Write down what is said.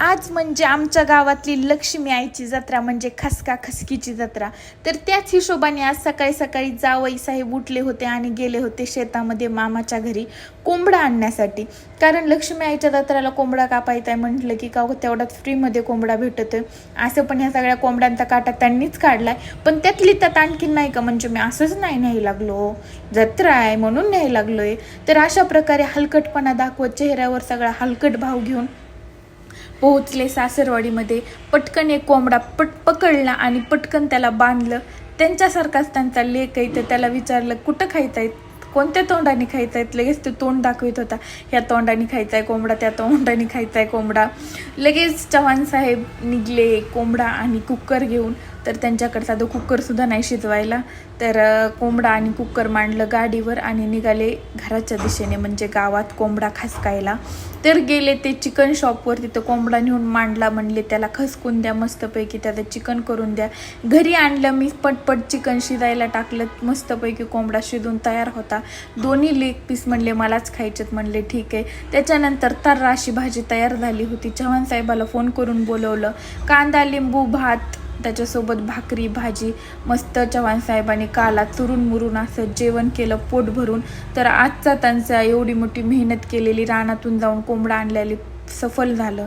आज म्हणजे आमच्या गावातली लक्ष्मी आईची जत्रा म्हणजे खसका खसकीची जत्रा. तर त्याच हिशोबाने आज सकाळी सकाळी जावई साहेब उठले होते आणि गेले होते शेतामध्ये मामाच्या घरी कोंबडा आणण्यासाठी. कारण लक्ष्मी आईच्या जत्राला कोंबडा कापायचा आहे म्हटलं की का तेवढ्यात फ्रीमध्ये कोंबडा भेटतोय. असं पण ह्या सगळ्या कोंबड्यांचा काटा त्यांनीच काढलाय. पण त्यातली त्यात आणखीन नाही का म्हणजे मी असंच नाही न्यायला लागलो. जत्रा आहे म्हणून न्यायला लागलोय. तर अशा प्रकारे हलकटपणा दाखवत चेहऱ्यावर सगळा हलकट भाव घेऊन पोहोचले सासरवाडीमध्ये पटकन एक कोंबडा पट पकडला आणि पटकन त्याला बांधलं. त्यांच्यासारखाच त्यांचा लेक आहे तर त्याला विचारलं कुठं खायचं आहे कोणत्या तोंडाने खायचं आहे लगेच ते तोंड दाखवित होता. ह्या तोंडाने खायचा आहे कोंबडा त्या तोंडाने खायचा आहे कोंबडा. लगेच चव्हाण साहेब निघले कोंबडा आणि कुकर घेऊन. तर त्यांच्याकडचा साधं कुकरसुद्धा नाही शिजवायला. तर कोंबडा आणि कुकर मांडलं गाडीवर आणि निघाले घराच्या दिशेने म्हणजे गावात कोंबडा खसकायला. तर गेले ते चिकन शॉपवर तिथं कोंबडा नेऊन मांडला म्हणले त्याला खसकून द्या मस्तपैकी त्याचं चिकन करून द्या. घरी आणलं मी पटपट चिकन शिजायला टाकलं मस्तपैकी कोंबडा शिजून तयार होता. दोन्ही लेग पीस म्हणले मलाच खायचेत म्हणले ठीक आहे. त्याच्यानंतर तर अशी भाजी तयार झाली होती. चव्हाण साहेबाला फोन करून बोलवलं कांदा लिंबू भात त्याच्यासोबत भाकरी भाजी मस्त चव्हाण साहेबांनी काला चुरून मुरून असं जेवण केलं पोट भरून. तर आजचा त्यांचा एवढी मोठी मेहनत केलेली रानातून जाऊन कोंबडा आणलेली सफल झालं.